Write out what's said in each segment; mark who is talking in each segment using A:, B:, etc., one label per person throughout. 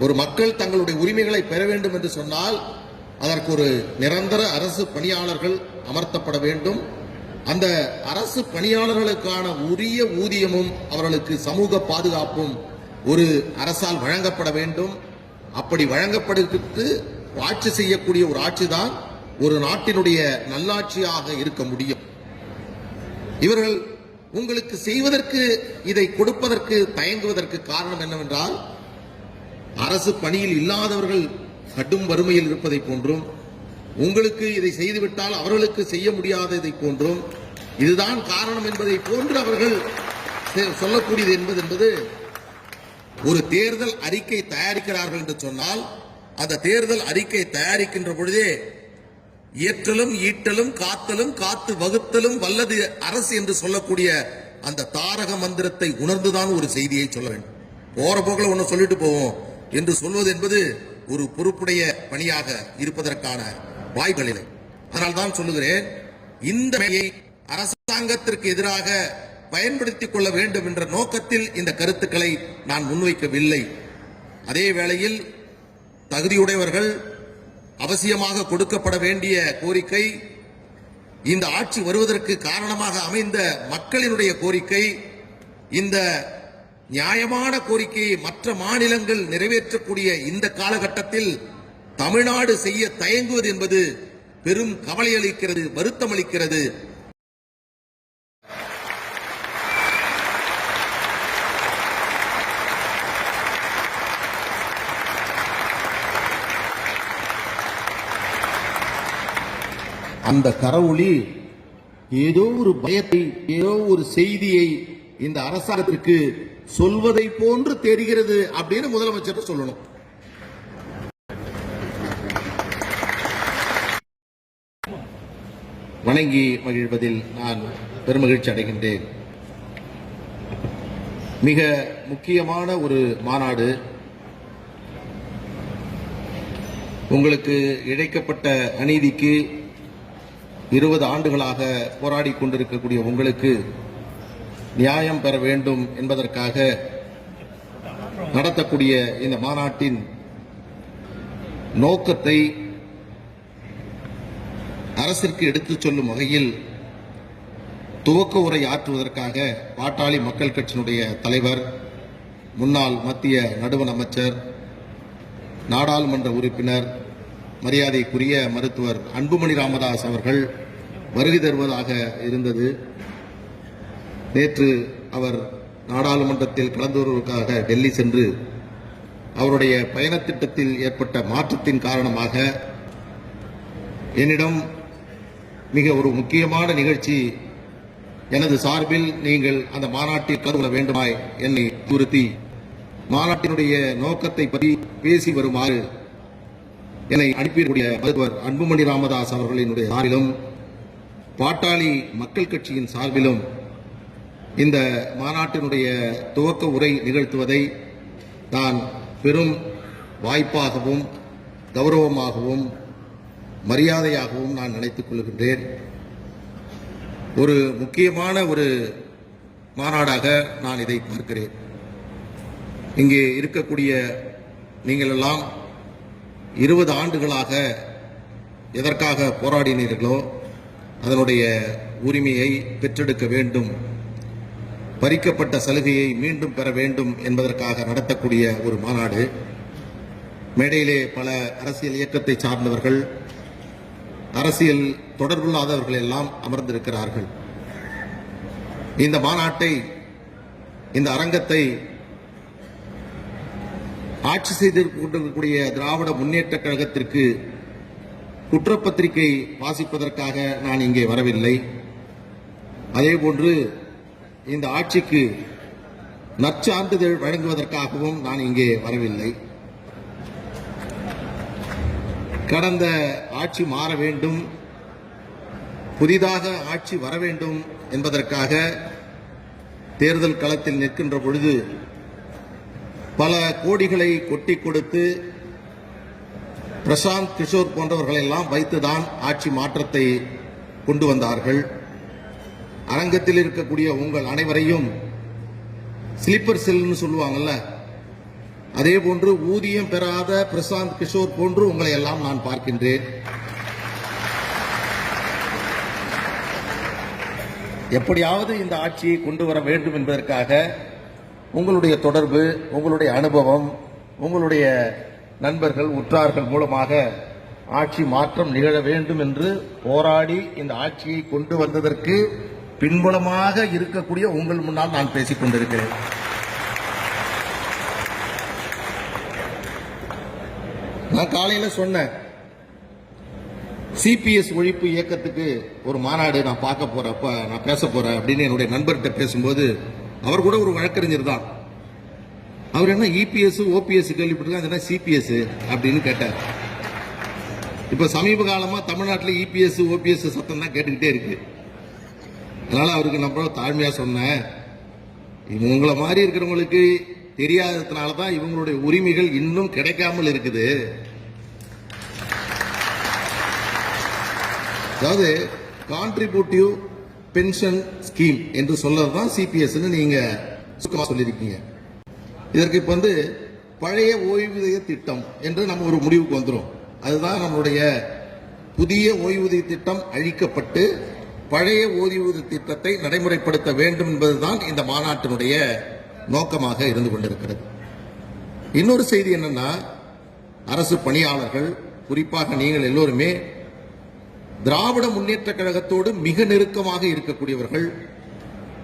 A: ஒரு மக்கள் தங்களுடைய உரிமைகளை பெற வேண்டும் என்று சொன்னால் அதற்கு ஒரு நிரந்தர அரசு பணியாளர்கள் அமர்த்தப்பட வேண்டும். அந்த அரசு பணியாளர்களுக்கான உரிய ஊதியமும் அவர்களுக்கு சமூக பாதுகாப்பும் ஒரு அரசால் வழங்கப்பட வேண்டும். அப்படி வழங்கப்படுவதற்கு ஆட்சி செய்யக்கூடிய ஒரு ஆட்சி தான் ஒரு நாட்டினுடைய நல்லாட்சியாக இருக்க முடியும். இவர்கள் உங்களுக்கு செய்வதற்கு இதை கொடுப்பதற்கு தயங்குவதற்கு காரணம் என்னவென்றால் அரசு பணியில் இல்லாதவர்கள் கடும் வறுமையில் இருப்பதை போன்றும் உங்களுக்கு இதை செய்துவிட்டால் அவர்களுக்கு செய்ய முடியாததை போன்றும் இதுதான் காரணம் என்பதை போன்று அவர்கள் சொல்லக்கூடியது என்பது என்பது ஒரு தேர்தல் அறிக்கை தயாரிக்கிறார்கள் என்று சொன்னால் அந்த தேர்தல் அறிக்கை தயாரிக்கின்ற பொழுதே இயற்றலும் ஈட்டலும் காத்தலும் காத்து வகுத்தலும் வல்லது அரசு என்று சொல்லக்கூடிய அந்த தாரக மந்திரத்தை உணர்ந்துதான் ஒரு செய்தியை சொல்ல வேண்டும். போற போக்கில் ஒன்று சொல்லிட்டு போவோம். என்று சொல்வது என்பது ஒரு பொறுப்புடைய பணியாக இருப்பதற்கான வாய்ப்புகள் இல்லை. அதனால் தான் சொல்லுகிறேன் இந்த நிலையை அரசாங்கத்திற்கு எதிராக பயன்படுத்திக் கொள்ள வேண்டும் என்ற நோக்கத்தில் இந்த கருத்துக்களை நான் முன்வைக்கவில்லை. அதே வேளையில் தகுதியுடையவர்கள் அவசியமாக கொடுக்கப்பட வேண்டிய கோரிக்கை இந்த ஆட்சி வருவதற்கு காரணமாக அமைந்த மக்களினுடைய கோரிக்கை இந்த நியாயமான கோரிக்கையை மற்ற மாநிலங்கள் நிறைவேற்றக்கூடிய இந்த காலகட்டத்தில் தமிழ்நாடு செய்ய தயங்குவது என்பது பெரும் கவலை அளிக்கிறது வருத்தம் அளிக்கிறது அந்த கரவொளி ஏதோ ஒரு பயத்தை ஏதோ ஒரு செய்தியை இந்த அரசாங்கத்திற்கு சொல்வதை போன்று தெரிகிறது அப்படின்னு முதலமைச்சர் சொல்லணும். வணங்கி மகிழ்வதில் நான் பெருமகிழ்ச்சி அடைகின்றேன். மிக முக்கியமான ஒரு மாநாடு உங்களுக்கு இழைக்கப்பட்ட அநீதிக்கு இருபது ஆண்டுகளாக போராடி கொண்டிருக்கக்கூடிய உங்களுக்கு நியாயம் பெற வேண்டும் என்பதற்காக நடத்தக்கூடிய இந்த மாநாட்டின் நோக்கத்தை அரசிற்கு எடுத்துச் சொல்லும் வகையில் துவக்க உரை ஆற்றுவதற்காக பாட்டாளி மக்கள் கட்சியினுடைய தலைவர் முன்னாள் மத்திய நடுவண் அமைச்சர் நாடாளுமன்ற உறுப்பினர் மரியாதைக்குரிய மருத்துவர் அன்புமணி ராமதாஸ் அவர்கள் வருகை தருவதாக இருந்தது. நேற்று அவர் நாடாளுமன்றத்தில் கலந்து வருவதற்காக டெல்லி சென்று அவருடைய பயணத்திட்டத்தில் ஏற்பட்ட மாற்றத்தின் காரணமாக என்னிடம் மிக ஒரு முக்கியமான நிகழ்ச்சி எனது சார்பில் நீங்கள் அந்த மாநாட்டில் கலந்து கொள்ள வேண்டுமாய் என்னை துருத்தி மாநாட்டினுடைய நோக்கத்தை பற்றி பேசி வருமாறு என்னை அனுப்பியிருக்கூடிய மருத்துவர் அன்புமணி ராமதாஸ் அவர்களினுடைய சார்பிலும் பாட்டாளி மக்கள் கட்சியின் சார்பிலும் இந்த மாநாட்டினுடைய துவக்க உரை நிகழ்த்துவதை நான் பெரும் வாய்ப்பாகவும் கௌரவமாகவும் மரியாதையாகவும் நான் நினைத்துக் கொள்கின்றேன். ஒரு முக்கியமான ஒரு மாநாடாக நான் இதை பார்க்கிறேன். இங்கே இருக்கக்கூடிய நீங்களெல்லாம் இருபது ஆண்டுகளாக எதற்காக போராடினீர்களோ அதனுடைய உரிமையை பெற்றெடுக்க வேண்டும். பறிக்கப்பட்ட சலுகையை மீண்டும் பெற வேண்டும் என்பதற்காக நடத்தக்கூடிய ஒரு மாநாடு. மேடையிலே பல அரசியல் இயக்கத்தை சார்ந்தவர்கள் அரசியல் தொடர்பில்லாதவர்கள் எல்லாம் அமர்ந்திருக்கிறார்கள். இந்த மாநாட்டை இந்த அரங்கத்தை ஆட்சி செய்து கொண்டிருக்கக்கூடிய திராவிட முன்னேற்ற கழகத்திற்கு குற்றப்பத்திரிகை வாசிப்பதற்காக நான் இங்கே வரவில்லை. அதேபோன்று இந்த ஆட்சிக்கு நற்சான்றிதழ் வழங்குவதற்காகவும் நான் இங்கே வரவில்லை. கடந்த ஆட்சி மாற வேண்டும் புதிதாக ஆட்சி வர வேண்டும் என்பதற்காக தேர்தல் களத்தில் நிற்கின்ற பொழுது பல கோடிகளை கொட்டி கொடுத்து பிரசாந்த் கிஷோர் போன்றவர்களெல்லாம் வைத்துதான் ஆட்சி மாற்றத்தை கொண்டு வந்தார்கள். அரங்கத்தில் இருக்கக்கூடிய உங்கள் அனைவரையும் ஸ்லீப்பர் செல்னு சொல்லுவாங்கல்ல அதே போன்று ஊதியம் பெறாத பிரசாந்த் கிஷோர் போன்று உங்களை எல்லாம் நான் பார்க்கின்றேன். எப்படியாவது இந்த ஆட்சியை கொண்டு வர வேண்டும் என்பதற்காக உங்களுடைய தொடர்பு உங்களுடைய அனுபவம் உங்களுடைய நண்பர்கள் உற்றார்கள் மூலமாக ஆட்சி மாற்றம் நிகழ வேண்டும் என்று போராடி இந்த ஆட்சியை கொண்டு வந்ததற்கு பின்புலமாக இருக்கக்கூடிய உங்கள் முன்னால் நான் பேசிக் கொண்டிருக்கிறேன். நான் காலையில சொன்னேன் சிபிஎஸ் ஒழிப்பு இயக்கத்துக்கு ஒரு மாநாடு நான் பார்க்க போறப்ப நான் பேச போறேன் அப்படின்னு என்னுடைய நண்பர்கிட்ட பேசும்போது அவர் கூட ஒரு வழக்கறிஞர் தான். அவர் என்ன இபிஎஸ் ஓபிஎஸ் கேள்விப்பட்டிருக்காங்க அது என்ன சிபிஎஸ் அப்படின்னு கேட்டார். இப்ப சமீப காலமா தமிழ்நாட்டில் இபிஎஸ் ஓபிஎஸ் சத்தம் தான் கேட்டுக்கிட்டே இருக்கு. அதனால அவருக்கு நம்ம தாழ்மையா சொன்னேன். இவங்களை மாதிரி இருக்கிறவங்களுக்கு தெரியாததுனால தான் இவங்களுடைய உரிமைகள் இன்னும் கிடைக்காமல் இருக்குது. அதாவது கான்ட்ரிபியூட்டிவ் பென்ஷன் ஸ்கீம் என்று சொல்றது தான் சிபிஎஸ் நீங்க சொல்லியிருக்கீங்க. இதற்கு இப்ப வந்து பழைய ஓய்வூதிய திட்டம் என்று நம்ம ஒரு முடிவுக்கு வந்துடும் அதுதான் நம்மளுடைய புதிய ஓய்வூதிய திட்டம் அழிக்கப்பட்டு பழைய ஓய்வூதிய திட்டத்தை நடைமுறைப்படுத்த வேண்டும் என்பதுதான் இந்த மாநாட்டினுடைய நோக்கமாக இருந்து கொண்டிருக்கிறது. இன்னொரு செய்தி என்னன்னா அரசு பணியாளர்கள் குறிப்பாக நீங்கள் எல்லோருமே திராவிட முன்னேற்ற கழகத்தோடு மிக நெருக்கமாக இருக்கக்கூடியவர்கள்.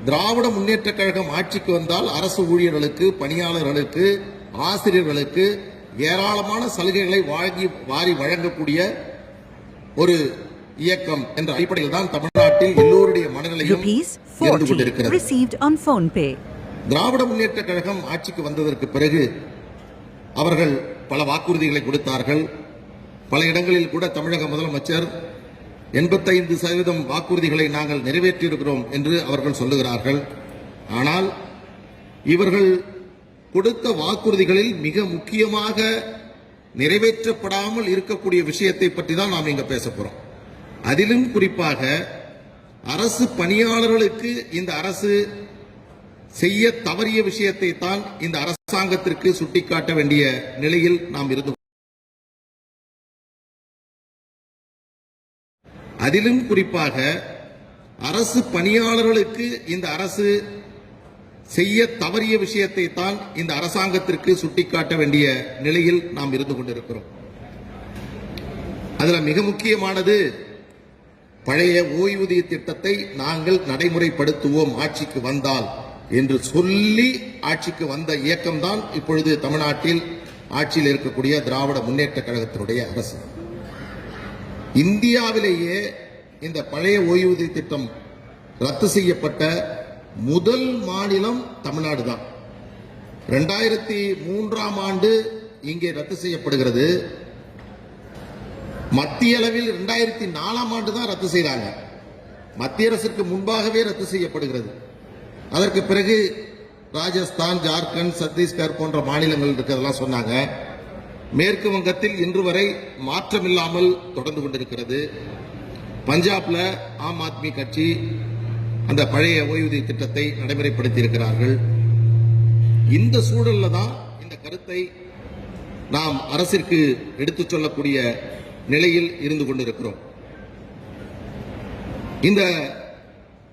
A: திராவிட முன்னேற்ற கழகம் ஆட்சிக்கு வந்தால் அரசு ஊழியர்களுக்கு பணியாளர்களுக்கு ஆசிரியர்களுக்கு ஏராளமான சலுகைகளை வாங்கி வாரி வழங்கக்கூடிய ஒரு இயக்கம் என்ற அடிப்படையில் தான் தமிழ்நாட்டில் எல்லோருடைய மனநிலையும்
B: Rupees
A: இருந்து
B: 40
A: கொண்டிருக்கிறது
B: received on phone pay.
A: Dravida Munnetra Kazhagam ஆட்சிக்கு வந்ததற்கு பிறகு அவர்கள் பல வாக்குறுதிகளை கொடுத்தார்கள். பல இடங்களில் கூட தமிழக முதலமைச்சர் எண்பத்தைந்து சதவீதம் வாக்குறுதிகளை நாங்கள் நிறைவேற்றியிருக்கிறோம் என்று அவர்கள் சொல்லுகிறார்கள். ஆனால் இவர்கள் கொடுத்த வாக்குறுதிகளில் மிக முக்கியமாக நிறைவேற்றப்படாமல் இருக்கக்கூடிய விஷயத்தை பற்றி தான் நாம் இங்க பேச போறோம். அதிலும் குறிப்பாக அரசு பணியாளர்களுக்கு இந்த அரசு செய்ய தவறிய விஷயத்தை தான் இந்த அரசாங்கத்திற்கு சுட்டிக்காட்ட வேண்டிய நிலையில் நாம் இருந்து அதிலும் குறிப்பாக அரசு பணியாளர்களுக்கு இந்த அரசு செய்ய தவறிய விஷயத்தை தான் இந்த அரசாங்கத்திற்கு சுட்டிக்காட்ட வேண்டிய நிலையில் நாம் இருந்து கொண்டிருக்கிறோம். அதுல மிக முக்கியமானது பழைய ஓய்வூதிய திட்டத்தை நாங்கள் நடைமுறைப்படுத்துவோம் ஆட்சிக்கு வந்தால் என்று சொல்லி ஆட்சிக்கு வந்த இயக்கம்தான் இப்பொழுது தமிழ்நாட்டில் ஆட்சியில் இருக்கக்கூடிய திராவிட முன்னேற்ற கழகத்தினுடைய அரசு. இந்தியாவிலேயே இந்த பழைய ஓய்வூதிய திட்டம் ரத்து செய்யப்பட்ட முதல் மாநிலம் தமிழ்நாடு தான் ரெண்டாயிரத்தி மூன்றாம் ஆண்டு இங்கே ரத்து செய்யப்படுகிறது. மத்திய அளவில் ரெண்டாயிரத்தி நாலாம் ஆண்டு தான் ரத்து செய்தாங்க. மத்திய அரசுக்கு முன்பாகவே ரத்து செய்யப்படுகிறது. அதற்கு பிறகு ராஜஸ்தான் ஜார்க்கண்ட் சத்தீஸ்கர் போன்ற மாநிலங்கள் இருக்கிறதெல்லாம் சொன்னாங்க. மேற்கு வங்கத்தில் இன்று வரை மாற்றமில்லாமல் தொடர்ந்து கொண்டிருக்கிறது. பஞ்சாப்ல ஆம் ஆத்மி கட்சி அந்த பழைய ஓய்வூதிய திட்டத்தை நடைமுறைப்படுத்தி இருக்கிறார்கள் இந்த சூழல்ல தான் இந்த கருத்தை நாம் அரசிற்கு எடுத்துச் சொல்லக்கூடிய நிலையில் இருந்து கொண்டிருக்கிறோம். இந்த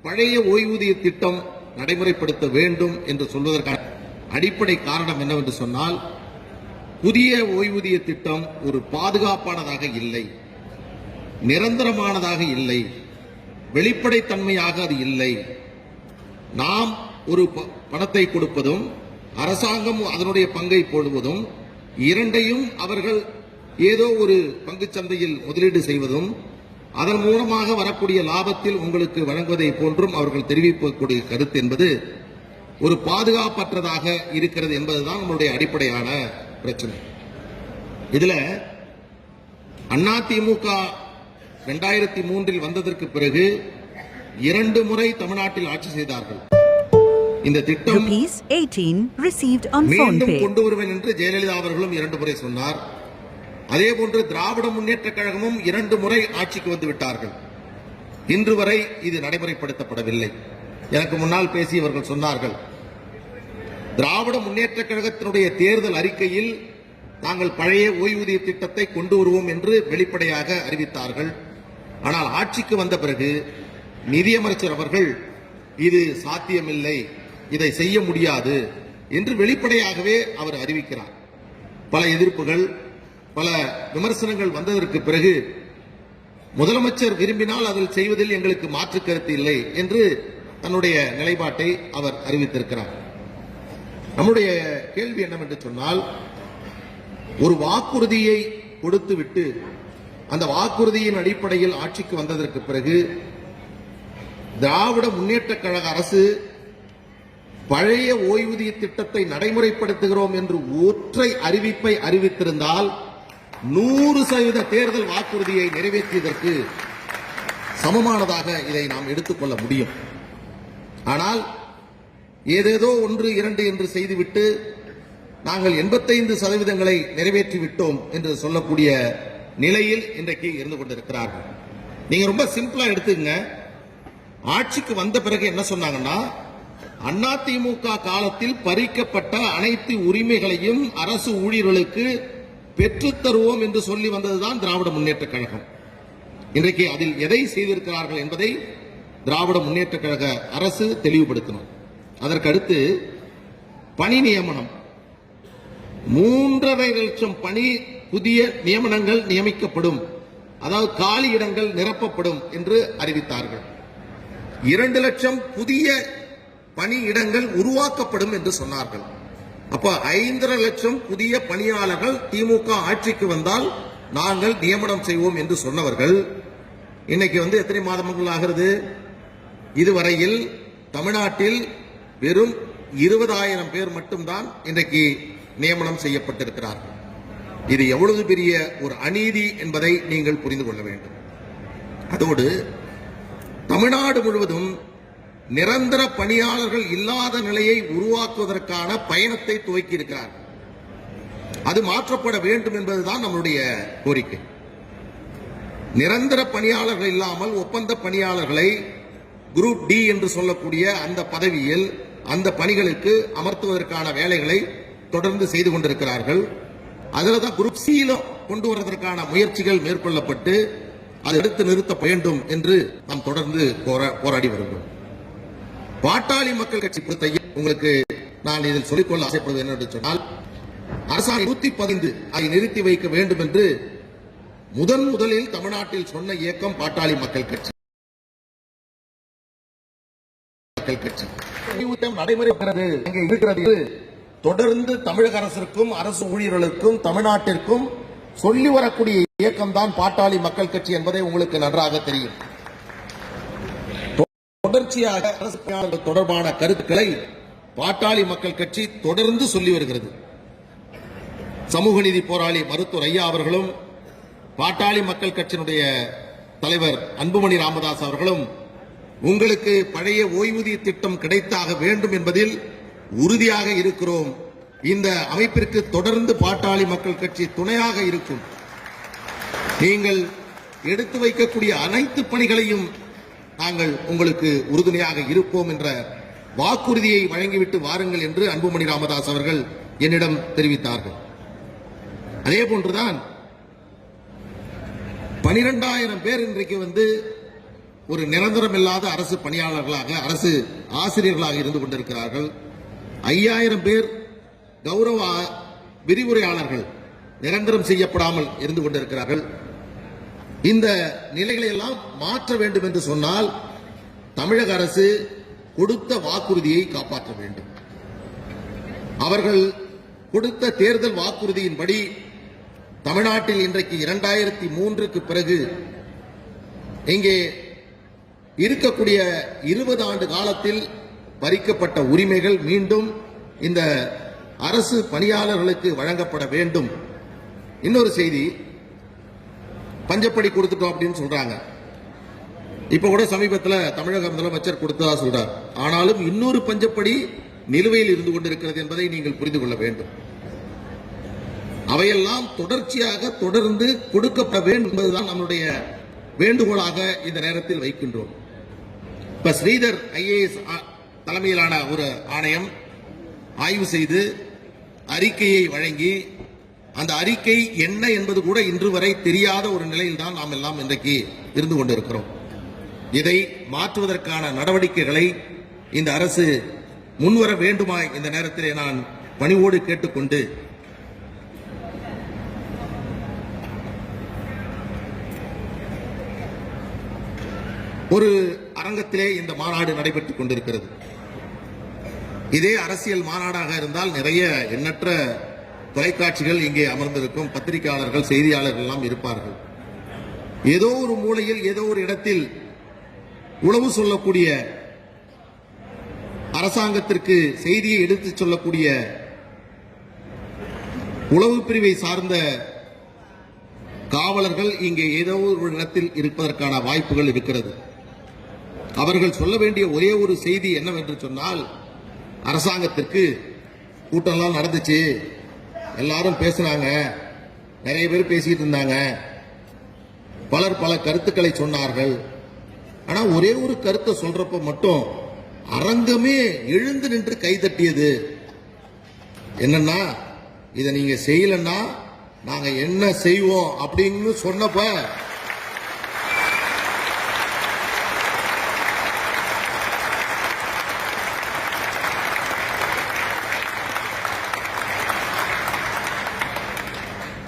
A: பழைய ஓய்வூதிய திட்டம் நடைமுறைப்படுத்த வேண்டும் என்று சொல்வதற்கான அடிப்படை காரணம் என்னவென்று சொன்னால் புதிய ஓய்வூதிய திட்டம் ஒரு பாதுகாப்பானதாக இல்லை நிரந்தரமானதாக இல்லை வெளிப்படைத்தன்மையாக அது இல்லை. நாம் ஒரு ப- பணத்தை கொடுப்பதும் அரசாங்கம் அதனுடைய பங்கை போடுவதும் இரண்டையும் அவர்கள் ஏதோ ஒரு பங்குச் சந்தையில் முதலீடு செய்வதும் அதன் மூலமாக வரக்கூடிய லாபத்தில் உங்களுக்கு வழங்குவதை போன்றும் அவர்கள் தெரிவிக்கக்கூடிய கருத்து என்பது ஒரு பாதுகாப்பற்றதாக இருக்கிறது என்பதுதான் நம்மளுடைய அடிப்படையான பிரச்சனை. இதுல அதிமுக ரெண்டாயிரத்தி மூன்றில் வந்ததற்கு பிறகு இரண்டு முறை தமிழ்நாட்டில் ஆட்சி செய்தார்கள். இந்த திட்டம்
B: Rupees 18 received on phone
A: மீண்டும்
B: pay.
A: கொண்டு வருவேன் என்று ஜெயலலிதா அவர்களும் இரண்டு முறை சொன்னார். அதே போன்று திராவிட முன்னேற்ற கழகமும் இரண்டு முறை ஆட்சிக்கு வந்து விட்டார்கள். இன்று வரை இது நடைமுறைப்படுத்தப்படவில்லை. எனக்கு முன்னால் பேசியவர்கள் சொன்னார்கள் திராவிட முன்னேற்ற கழகத்தினுடைய தேர்தல் அறிக்கையில் நாங்கள் பழைய ஓய்வூதிய திட்டத்தை கொண்டு வருவோம் என்று வெளிப்படையாக அறிவித்தார்கள். ஆனால் ஆட்சிக்கு வந்த பிறகு நிதியமைச்சர் அவர்கள் இது சாத்தியமில்லை இதை செய்ய முடியாது என்று வெளிப்படையாகவே அவர் அறிவிக்கிறார். பல எதிர்ப்புகள் பல விமர்சனங்கள் வந்ததற்கு பிறகு முதலமைச்சர் விரும்பினால் அதில் செய்வதில் எங்களுக்கு மாற்று கருத்து இல்லை என்று தன்னுடைய நிலைப்பாட்டை அவர் அறிவித்திருக்கிறார். நம்முடைய கேள்வி என்னவென்று சொன்னால் ஒரு வாக்குறுதியை கொடுத்துவிட்டு அந்த வாக்குறுதியின் அடிப்படையில் ஆட்சிக்கு வந்ததற்கு பிறகு திராவிட முன்னேற்ற கழக அரசு பழைய ஓய்வூதிய திட்டத்தை நடைமுறைப்படுத்துகிறோம் என்று ஒற்றை அறிவிப்பை அறிவித்திருந்தால் நூறு சதவீத தேர்தல் வாக்குறுதியை நிறைவேற்றியதற்கு சமமானதாக இதை நாம் எடுத்துக்கொள்ள முடியும். ஆனால் ஏதேதோ ஒன்று இரண்டு என்று செய்துவிட்டு நாங்கள் எண்பத்தைந்து சதவீதங்களை நிறைவேற்றிவிட்டோம் என்று சொல்லக்கூடிய நிலையில் இன்றைக்கு இருந்து கொண்டிருக்கிறார்கள். நீங்க ரொம்ப சிம்பிளா எடுத்துங்க ஆட்சிக்கு வந்த பிறகு என்ன சொன்னாங்கன்னா அதிமுக காலத்தில் பறிக்கப்பட்ட அனைத்து உரிமைகளையும் அரசு ஊழியர்களுக்கு பெற்றுத்தருவோம் என்று சொல்லி வந்ததுதான் திராவிட முன்னேற்ற கழகம். இன்றைக்கு அதில் எதை செய்திருக்கிறார்கள் என்பதை திராவிட முன்னேற்ற கழக அரசு தெளிவுபடுத்தணும் அதற்கடுத்து பணி நியமனம். மூன்றரை லட்சம் பணி புதிய நியமனங்கள் நியமிக்கப்படும். அதாவது காலி இடங்கள் நிரப்பப்படும் என்று அறிவித்தார்கள். இரண்டு லட்சம் புதிய பணியிடங்கள் உருவாக்கப்படும் என்று சொன்னார்கள். அப்ப ஐந்தரை லட்சம் புதிய பணியாளர்கள் திமுக ஆட்சிக்கு வந்தால் நாங்கள் நியமனம் செய்வோம் என்று சொன்னவர்கள். இன்னைக்கு வந்து எத்தனை மாதங்கள் ஆகிறது? இதுவரையில் தமிழ்நாட்டில் வெறும் இருபதாயிரம் பேர் மட்டும்தான் இன்றைக்கு நியமனம் செய்யப்பட்டிருக்கிறார்கள். இது எவ்வளவு பெரிய ஒரு அநீதி என்பதை நீங்கள் புரிந்து கொள்ள வேண்டும். அதோடு தமிழ்நாடு முழுவதும் நிரந்தர பணியாளர்கள் இல்லாத நிலையை உருவாக்குவதற்கான பயணத்தை துவக்கி இருக்கிறார். அது மாற்றப்பட வேண்டும் என்பதுதான் நம்மளுடைய கோரிக்கை. நிரந்தர பணியாளர்கள் இல்லாமல் ஒப்பந்த பணியாளர்களை குரூப் டி என்று சொல்லக்கூடிய அந்த பதவியில் அந்த பணிகளுக்கு அமர்த்துவதற்கான வேலைகளை தொடர்ந்து செய்து கொண்டிருக்கிறார்கள். அதில் தான் குரூப் சியில கொண்டு வருவதற்கான முயற்சிகள் மேற்கொள்ளப்பட்டு அதை எடுத்து நிறுத்த வேண்டும் என்று நாம் தொடர்ந்து போரா- போராடி வருகிறோம். பாட்டாளி மக்கள் கட்சி பொறுத்த உங்களுக்கு நான் இதில் சொல்லிக்கொள்ள ஆசைப்படுவது என்ன சொன்னால் அரசாங்கம் நூத்தி பதிந்து அதை நிறுத்தி வைக்க வேண்டும் என்று முதன் முதலில் தமிழ்நாட்டில் சொன்ன இயக்கம் பாட்டாளி மக்கள் கட்சி. மக்கள் கட்சி. நடைமுறைப்படுகிறது. இங்கே இருக்கிறது தொடர்ந்து தமிழக அரசிற்கும் அரசு ஊழியர்களுக்கும் தமிழ்நாட்டிற்கும் சொல்லி வரக்கூடிய இயக்கம் தான் பாட்டாளி மக்கள் கட்சி என்பதை உங்களுக்கு நன்றாக தெரியும். தொடர்ச்சியாக அரசு தொடர்பான கருத்துக்களை பாட்டாளி மக்கள் கட்சி தொடர்ந்து சொல்லி வருகிறது. சமூக நீதி போராளி மருத்துவர் ஐயா அவர்களும் பாட்டாளி மக்கள் கட்சியினுடைய தலைவர் அன்புமணி ராமதாஸ் அவர்களும் உங்களுக்கு பழைய ஓய்வூதிய திட்டம் கிடைத்தாக வேண்டும் என்பதில் உறுதியாக இருக்கிறோம். இந்த அமைப்பிற்கு தொடர்ந்து பாட்டாளி மக்கள் கட்சி துணையாக இருக்கும். நீங்கள் எடுத்து வைக்கக்கூடிய அனைத்து பணிகளையும் நாங்கள் உங்களுக்கு உறுதுணையாக இருப்போம் என்ற வாக்குறுதியை வழங்கிவிட்டு வாருங்கள் என்று அன்புமணி ராமதாஸ் அவர்கள் என்னிடம் தெரிவித்தார்கள். அதே போன்றுதான் பனிரெண்டாயிரம் பேர் இன்றைக்கு வந்து ஒரு நிரந்தரம் இல்லாத அரசு பணியாளர்களாக அரசு ஆசிரியர்களாக இருந்து கொண்டிருக்கிறார்கள். ஐயாயிரம் பேர் கௌரவ விரிவுரையாளர்கள் நிரந்தரம் செய்யப்படாமல் இருந்து கொண்டிருக்கிறார்கள். இந்த நிலைகளை எல்லாம் மாற்ற வேண்டும் என்று சொன்னால் தமிழக அரசு கொடுத்த வாக்குறுதியை காப்பாற்ற வேண்டும். அவர்கள் கொடுத்த தேர்தல் வாக்குறுதியின்படி தமிழ்நாட்டில் இன்றைக்கு இரண்டாயிரத்தி மூன்றுக்கு பிறகு இங்கே இருக்கக்கூடிய இருபது ஆண்டு காலத்தில் பறிக்கப்பட்ட உரிமைகள் மீண்டும் இந்த அரசு பணியாளர்களுக்கு வழங்கப்பட வேண்டும். இன்னொரு செய்தி பஞ்சப்படி கொடுத்துட்டோம் அப்படின்னு சொல்றாங்க. இப்ப கூட சமீபத்தில் தமிழக முதலமைச்சர் கொடுத்ததா சொல்றார். ஆனாலும் இன்னொரு பஞ்சப்படி நிலுவையில் இருந்து கொண்டிருக்கிறது என்பதை நீங்கள் புரிந்து கொள்ள வேண்டும். அவையெல்லாம் தொடர்ச்சியாக தொடர்ந்து கொடுக்கப்பட வேண்டும் என்பதுதான் நம்முடைய வேண்டுகோளாக இந்த நேரத்தில் வைக்கின்றோம். இப்ப ஸ்ரீதர் ஐஏஎஸ் தலைமையிலான ஒரு ஆணையம் ஆய்வு செய்து அறிக்கையை வழங்கி அந்த அறிக்கை என்ன என்பது கூட இன்று வரை தெரியாத ஒரு நிலையில் தான் நாம் எல்லாம் இன்றைக்கு இருந்து கொண்டிருக்கிறோம். இதை மாற்றுவதற்கான நடவடிக்கைகளை இந்த அரசு முன்வர வேண்டுமா இந்த நேரத்திலே நான் பணிவோடு கேட்டுக்கொண்டு ஒரு அரங்கத்திலே இந்த மாநாடு நடைபெற்றுக் கொண்டிருக்கிறது. இதே அரசியல் மாநாடாக இருந்தால் நிறைய எண்ணற்ற தொலைக்காட்சிகள் இங்கே அமர்ந்திருக்கும் பத்திரிகையாளர்கள் செய்தியாளர்கள் எல்லாம் இருப்பார்கள். ஏதோ ஒரு மூலையில் ஏதோ ஒரு இடத்தில் உளவு சொல்லக்கூடிய அரசாங்கத்திற்கு செய்தியை எடுத்துச் சொல்லக்கூடிய உளவு பிரிவை சார்ந்த காவலர்கள் இங்கே ஏதோ ஒரு இடத்தில் இருப்பதற்கான வாய்ப்புகள் இருக்கிறது. அவர்கள் சொல்ல வேண்டிய ஒரே ஒரு செய்தி என்னவென்று சொன்னால் அரசாங்கத்திற்கு கூட்டம்லாம் நடந்துச்சு. எல்லாரும் பேசுனாங்க. நிறைய பேர் பேசிட்டு இருந்தாங்க. பலர் பல கருத்துக்களை சொன்னார்கள். ஆனா ஒரே ஒரு கருத்தை சொல்றப்ப மட்டும் அரங்கமே எழுந்து நின்று கைதட்டியது என்னன்னா இதை நீங்க செய்யலன்னா நாங்க என்ன செய்வோம் அப்படின்னு சொன்னப்ப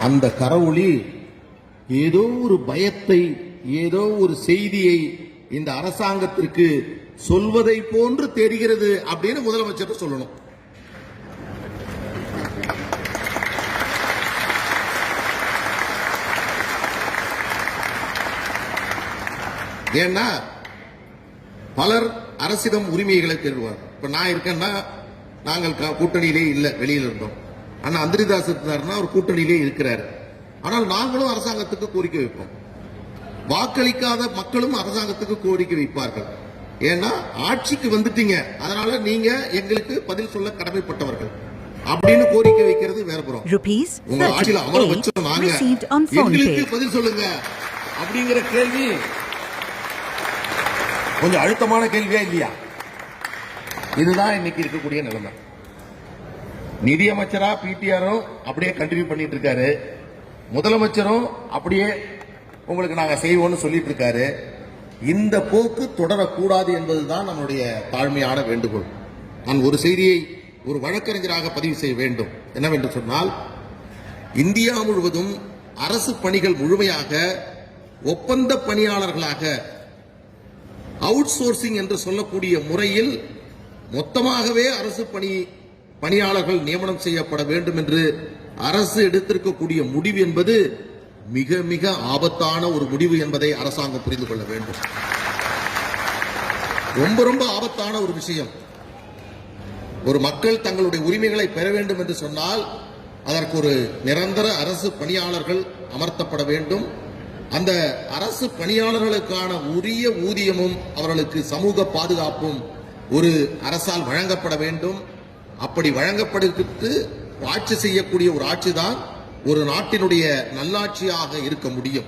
A: அந்த கரவொளி ஏதோ ஒரு பயத்தை ஏதோ ஒரு செய்தியை இந்த அரசாங்கத்திற்கு சொல்வதை போன்று தெரிகிறது அப்படின்னு முதலமைச்சர் சொல்லணும். ஏன்னா பலர் அரசிடம் உரிமைகளை பெறுவார் இப்ப நான் இருக்கேன்னா நாங்கள் க- கூட்டணியிலே இல்லை வெளியில் இருந்தோம். ஆனா அந்திரிதாஸ் இருந்தாருன்னா அவர் கூட்டணியிலே இருக்கிறார். ஆனால் நாங்களும் அரசாங்கத்துக்கு கோரிக்கை வைப்போம். வாக்களிக்காத மக்களும் அரசாங்கத்துக்கு கோரிக்கை வைப்பார்கள். ஏன்னா ஆட்சிக்கு வந்துட்டீங்க. அதனால நீங்க எங்களுக்கு பதில் சொல்ல கடமைப்பட்டவர்கள். அப்படின்னு கோரிக்கை வைக்கிறது வேற புறம். உங்க ஆட்சியில அமர
B: 38
A: வச்சோம் நாங்க எங்களுக்கு. பதில் சொல்லுங்க. அப்படிங்கிற கேள்வி. கொஞ்சம் அழுத்தமான கேள்வியா இல்லையா? இதுதான் இன்னைக்கு இருக்கக்கூடிய நிலைமை. நிதியமைச்சரா பிடிஆரும் அப்படியே கண்டினியூ பண்ணிட்டு இருக்காரு முதலமைச்சரும் அப்படியே உங்களுக்கு நாங்க செய்வோம்னு சொல்லிட்டு இருக்காரு இந்த போக்கு தொடரக்கூடாது என்பதுதான் நம்முடைய தாழ்மையான வேண்டுகோள். நான் ஒரு செய்தியை ஒரு வழக்கறிஞராக பதிவு செய்ய வேண்டும். என்னவென்று சொன்னால் இந்தியா முழுவதும் அரசு பணிகள் முழுமையாக ஒப்பந்த பணியாளர்களாக அவுட் சோர்சிங் என்று சொல்லக்கூடிய முறையில் மொத்தமாகவே அரசு பணி பணியாளர்கள் நியமனம் செய்யப்பட வேண்டும் என்று அரசு எடுத்திருக்கக்கூடிய முடிவு என்பது மிக மிக ஆபத்தான ஒரு முடிவு என்பதை அரசாங்கம் புரிந்து கொள்ள வேண்டும். ரொம்ப ரொம்ப ஆபத்தான ஒரு விஷயம். ஒரு மக்கள் தங்களுடைய உரிமைகளை பெற வேண்டும் என்று சொன்னால் அதற்கு ஒரு நிரந்தர அரசு பணியாளர்கள் அமர்த்தப்பட வேண்டும். அந்த அரசு பணியாளர்களுக்கான உரிய ஊதியமும் அவர்களுக்கு சமூக பாதுகாப்பும் ஒரு அரசால் வழங்கப்பட வேண்டும். அப்படி வழங்கப்படுகிறது ஆட்சி செய்யக்கூடிய ஒரு ஆட்சி தான் ஒரு நாட்டினுடைய நல்லாட்சியாக இருக்க முடியும்.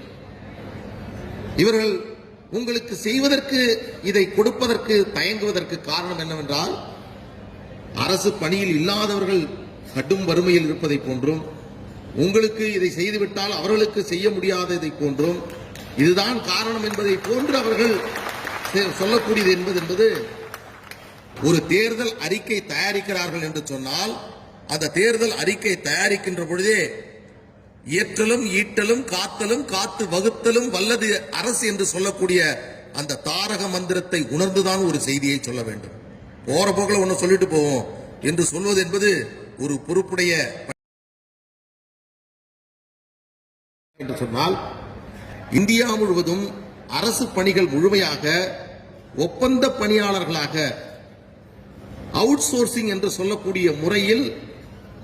A: இவர்கள் உங்களுக்கு செய்வதற்கு இதை கொடுப்பதற்கு தயங்குவதற்கு காரணம் என்னவென்றால் அரசு பணியில் இல்லாதவர்கள் கடும் வறுமையில் இருப்பதை போன்றும் உங்களுக்கு இதை செய்துவிட்டால் அவர்களுக்கு செய்ய முடியாததை போன்றும் இதுதான் காரணம் என்பதை போன்று அவர்கள் சொல்லக்கூடியது என்பது என்பது ஒரு தேர்தல் அறிக்கை தயாரிக்கிறார்கள் என்று சொன்னால் அந்த தேர்தல் அறிக்கை தயாரிக்கின்ற பொழுதே இயற்றலும் ஈட்டலும் காத்தலும் காத்து வகுத்தலும் வல்லது அரசு என்று சொல்லக்கூடிய அந்த தாரக மந்திரத்தை உணர்ந்துதான் ஒரு செய்தியை சொல்ல வேண்டும். போற போக்கில் ஒன்று சொல்லிட்டு போவோம். என்று சொல்வது என்பது ஒரு பொறுப்புடைய என்று சொன்னால் இந்தியா முழுவதும் அரசு பணிகள் முழுமையாக ஒப்பந்த பணியாளர்களாக அவுட் சோர்சிங் என்று சொல்லக்கூடிய முறையில்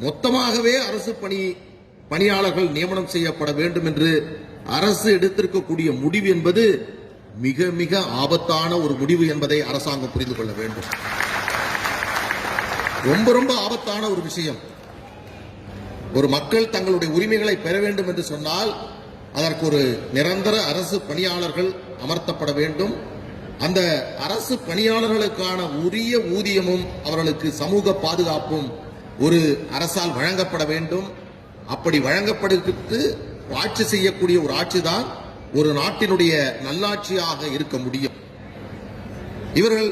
A: மொத்தமாகவே அரசு பணி பணியாளர்கள் நியமனம் செய்யப்பட வேண்டும் என்று அரசு எடுத்திருக்கக்கூடிய முடிவு என்பது மிக மிக ஆபத்தான ஒரு முடிவு என்பதை அரசாங்கம் புரிந்து கொள்ள வேண்டும். ரொம்ப ரொம்ப ஆபத்தான ஒரு விஷயம். ஒரு மக்கள் தங்களுடைய உரிமைகளை பெற வேண்டும் என்று சொன்னால் அதற்கு ஒரு நிரந்தர அரசு பணியாளர்கள் அமர்த்தப்பட வேண்டும். அந்த அரசு பணியாளர்களுக்கான உரிய ஊதியமும் அவர்களுக்கு சமூக பாதுகாப்பும் ஒரு அரசால் வழங்கப்பட வேண்டும். அப்படி வழங்கப்படுத்து ஆட்சி செய்யக்கூடிய ஒரு ஆட்சி தான் ஒரு நாட்டினுடைய நல்லாட்சியாக இருக்க முடியும். இவர்கள்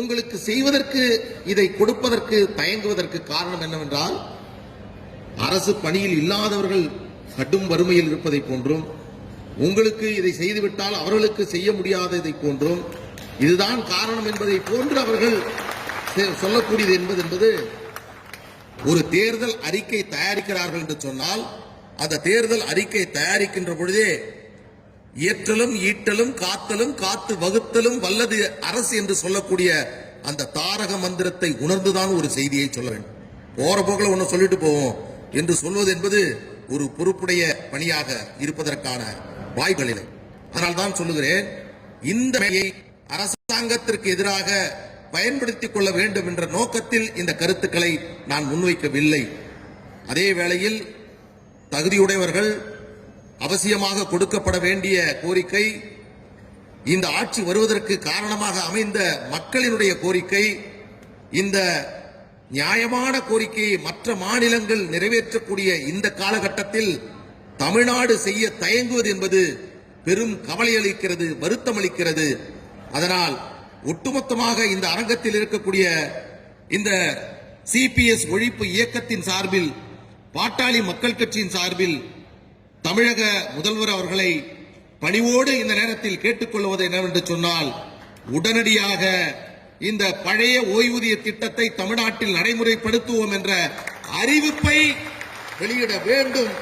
A: உங்களுக்கு செய்வதற்கு இதை கொடுப்பதற்கு தயங்குவதற்கு காரணம் என்னவென்றால் அரசு பணியில் இல்லாதவர்கள் கடும் வறுமையில் இருப்பதை போன்றும் உங்களுக்கு இதை செய்துவிட்டால் அவர்களுக்கு செய்ய முடியாததை போன்றும் இதுதான் காரணம் என்பதை போன்று அவர்கள் சொல்லக்கூடியது என்பது என்பது ஒரு தேர்தல் அறிக்கை தயாரிக்கிறார்கள் என்று சொன்னால் அந்த தேர்தல் அறிக்கை தயாரிக்கின்ற பொழுதே இயற்றலும் ஈட்டலும் காத்தலும் காத்து வகுத்தலும் வல்லது அரசு என்று சொல்லக்கூடிய அந்த தாரக மந்திரத்தை உணர்ந்துதான் ஒரு செய்தியை சொல்ல வேண்டும். போற போக்கில் ஒன்று சொல்லிட்டு போவோம். என்று சொல்வது என்பது ஒரு பொறுப்புடைய பணியாக இருப்பதற்கான வாய்ப்புகள் அதனால் தான் சொல்லுகிறேன் இந்த மையை அரசாங்கத்திற்கு எதிராக பயன்படுத்திக் கொள்ள வேண்டும் என்ற நோக்கத்தில் இந்த கருத்துக்களை நான் முன்வைக்கவில்லை. அதே வேளையில் தகுதியுடையவர்கள் அவசியமாக கொடுக்கப்பட வேண்டிய கோரிக்கை இந்த ஆட்சி வருவதற்கு காரணமாக அமைந்த மக்களினுடைய கோரிக்கை இந்த நியாயமான கோரிக்கையை மற்ற மாநிலங்கள் நிறைவேற்றக்கூடிய இந்த காலகட்டத்தில் தமிழ்நாடு செய்ய தயங்குவது என்பது பெரும் கவலை அளிக்கிறது வருத்தம் அளிக்கிறது அதனால் ஒட்டுமொத்தமாக இந்த அரங்கத்தில் இருக்கக்கூடிய இந்த சிபிஎஸ் ஒழிப்பு இயக்கத்தின் சார்பில் பாட்டாளி மக்கள் கட்சியின் சார்பில் தமிழக முதல்வர் அவர்களை பணிவோடு இந்த நேரத்தில் கேட்டுக்கொள்வது என்னவென்று சொன்னால் உடனடியாக இந்த பழைய ஓய்வூதிய திட்டத்தை தமிழ்நாட்டில் நடைமுறைப்படுத்துவோம் என்ற அறிவிப்பை வெளியிட வேண்டும்.